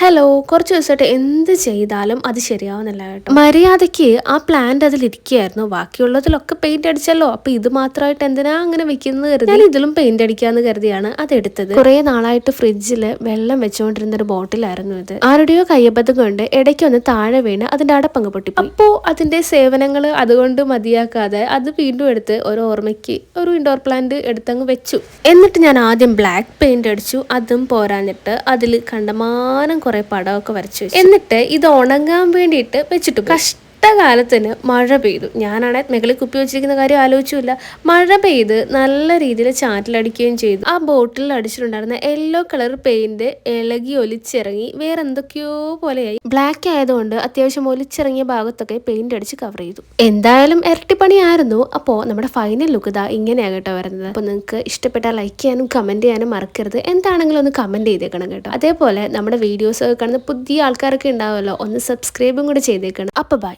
Hello കുറച്ച് ദിവസമായിട്ട് എന്ത് ചെയ്താലും അത് ശരിയാവുന്നില്ല കേട്ടോ. മര്യാദയ്ക്ക് ആ പ്ലാന്റ് അതിലിരിക്കുകയായിരുന്നു ബാക്കിയുള്ളതിലൊക്കെ പെയിന്റ് അടിച്ചല്ലോ. അപ്പൊ ഇത് മാത്രമായിട്ട് എന്തിനാ അങ്ങനെ വെക്കുന്നത് കരുതി? ഞാൻ ഇതിലും പെയിന്റ് അടിക്കാന്ന് കരുതിയാണ് അത് എടുത്തത് കുറെ നാളായിട്ട് ഫ്രിഡ്ജിൽ വെള്ളം വെച്ചുകൊണ്ടിരുന്ന ഒരു ബോട്ടിലായിരുന്നു ഇത്. ആരുടെയോ കയ്യബദ്ധം കൊണ്ട് ഇടയ്ക്ക് ഒന്ന് താഴെ വീണ് അതിന്റെ അടപ്പങ്ങ് പൊട്ടി അപ്പോ അതിന്റെ സേവനങ്ങൾ അതുകൊണ്ട് മതിയാക്കാതെ അത് വീണ്ടും എടുത്ത് ഒരു ഓർമ്മയ്ക്ക് ഒരു ഇൻഡോർ പ്ലാന്റ് എടുത്തങ്ങ് വെച്ചു. എന്നിട്ട് ഞാൻ ആദ്യം ബ്ലാക്ക് പെയിന്റ് അടിച്ചു. അതും പോരാഞ്ഞിട്ട് അതിൽ കണ്ടമാനം കുറെ പടമൊക്കെ വരച്ചു. എന്നിട്ട് ഇത് ഉണങ്ങാൻ വേണ്ടിയിട്ട് വെച്ചിട്ട് പോയി. കഷ്ടകാലത്തിന് മഴ പെയ്തു. ഞാനാണെ മെകളിൽ കുപ്പി വെച്ചിരിക്കുന്ന കാര്യം ആലോചിച്ചില്ല മഴ പെയ്ത് നല്ല രീതിയിൽ ചാറ്റിലടിക്കുകയും ചെയ്തു. ആ ബോട്ടിൽ അടിച്ചിട്ടുണ്ടായിരുന്ന യെല്ലോ കളർ പെയിന്റ് ഇളകി ഒലിച്ചിറങ്ങി വേറെ എന്തൊക്കെയോ പോലെയായി. ബ്ലാക്ക് ആയതുകൊണ്ട് അത്യാവശ്യം ഒലിച്ചിറങ്ങിയ ഭാഗത്തൊക്കെ പെയിന്റ് അടിച്ച് കവർ ചെയ്തു. എന്തായാലും ഇരട്ടിപ്പണിയായിരുന്നു. അപ്പോൾ നമ്മുടെ ഫൈനൽ ലുക്ക് ഇതാ ഇങ്ങനെയാണ് കേട്ടോ വരുന്നത്. അപ്പോൾ നിങ്ങൾക്ക് ഇഷ്ടപ്പെട്ടാൽ ലൈക്ക് ചെയ്യാനും കമന്റ് ചെയ്യാനും മറക്കരുത്. എന്താണെങ്കിലും ഒന്ന് കമന്റ് ചെയ്തേക്കണം കേട്ടോ. അതേപോലെ നമ്മുടെ വീഡിയോസ് കാണുന്ന പുതിയ ആൾക്കാരൊക്കെ ഉണ്ടാവുമല്ലോ ഒന്ന് സബ്സ്ക്രൈബും കൂടെ ചെയ്തേക്കണം. അപ്പോൾ ബൈ